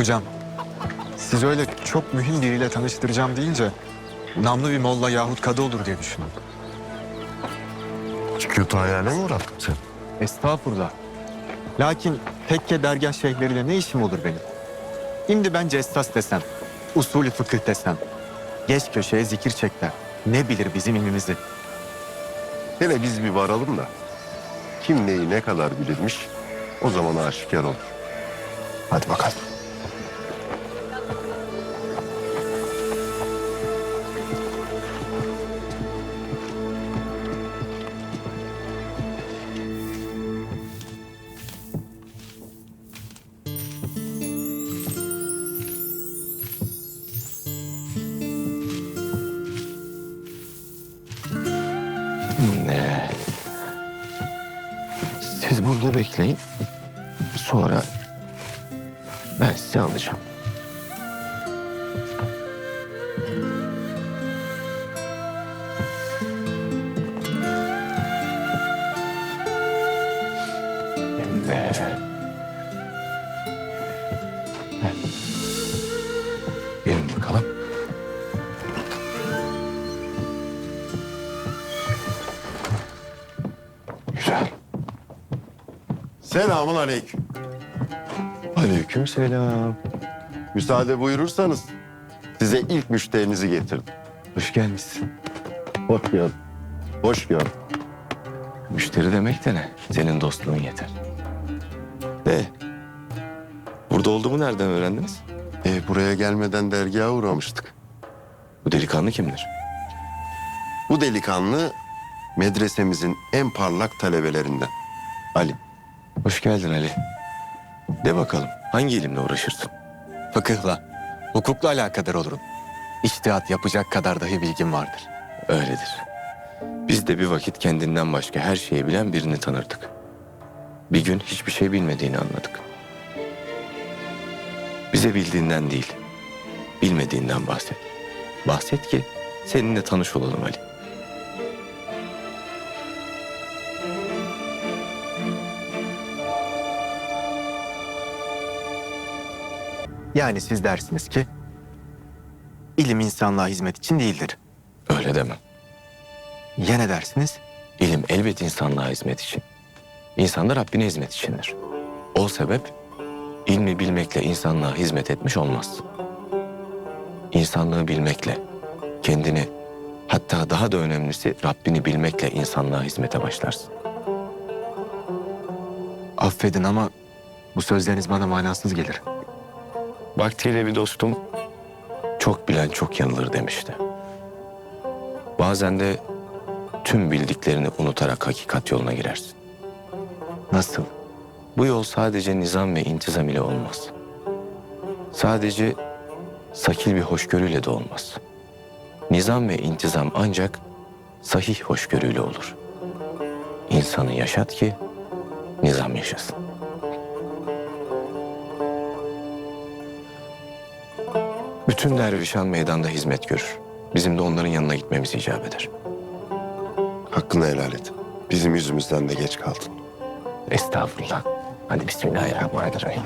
Hocam, siz öyle çok mühim biriyle tanıştıracağım deyince namlı bir molla yahut kadı olur diye düşündüm. Kötü hayale mi uğrattın sen? Estağfurullah. Lakin tekke dergah şeyhleriyle ne işim olur benim? Şimdi ben cessas desem, usulü fıkıh desem, geç köşeye zikir çekler. Ne bilir bizim ilmimizi? Hele biz bir varalım da kim neyi ne kadar bilirmiş o zaman aşikar olur. Hadi bakalım. Siz burada bekleyin. Sonra ben sizi alacağım. Şimdi... Selamun aleyküm. Aleyküm selam. Müsaade buyurursanız size ilk müşterinizi getirdim. Hoş gelmişsin. Hoş geldin. Hoş geldin. Müşteri demek de ne? Senin dostluğun yeter. De. Burada olduğumu nereden öğrendiniz? E, buraya gelmeden dergaha uğramıştık. Bu delikanlı kimdir? Bu delikanlı medresemizin en parlak talebelerinden. Ali. Hoş geldin Ali. De bakalım hangi ilimle uğraşırsın? Fıkıhla, hukukla alakadar olurum. İçtihat yapacak kadar dahi bilgim vardır. Öyledir. Biz de bir vakit kendinden başka her şeyi bilen birini tanırdık. Bir gün hiçbir şey bilmediğini anladık. Bize bildiğinden değil, bilmediğinden bahset. Bahset ki seninle tanış olalım Ali. Yani siz dersiniz ki ilim insanlığa hizmet için değildir. Öyle demem. Ya ne dersiniz? İlim elbet insanlığa hizmet için. İnsan da Rabbine hizmet içindir. O sebep ilmi bilmekle insanlığa hizmet etmiş olmaz. İnsanlığı bilmekle, kendini hatta daha da önemlisi Rabbini bilmekle insanlığa hizmete başlarsın. Affedin ama bu sözleriniz bana manasız gelir. Vaktiyle bir dostum çok bilen çok yanılır demişti. Bazen de tüm bildiklerini unutarak hakikat yoluna girersin. Nasıl? Bu yol sadece nizam ve intizam ile olmaz. Sadece sakil bir hoşgörüyle de olmaz. Nizam ve intizam ancak sahih hoşgörüyle olur. İnsanı yaşat ki nizam yaşasın. Bütün dervişan meydanda hizmet görür. Bizim de onların yanına gitmemiz icap eder. Hakkını helal et. Bizim yüzümüzden de geç kaldın. Estağfurullah. Hadi bismillahirrahmanirrahim.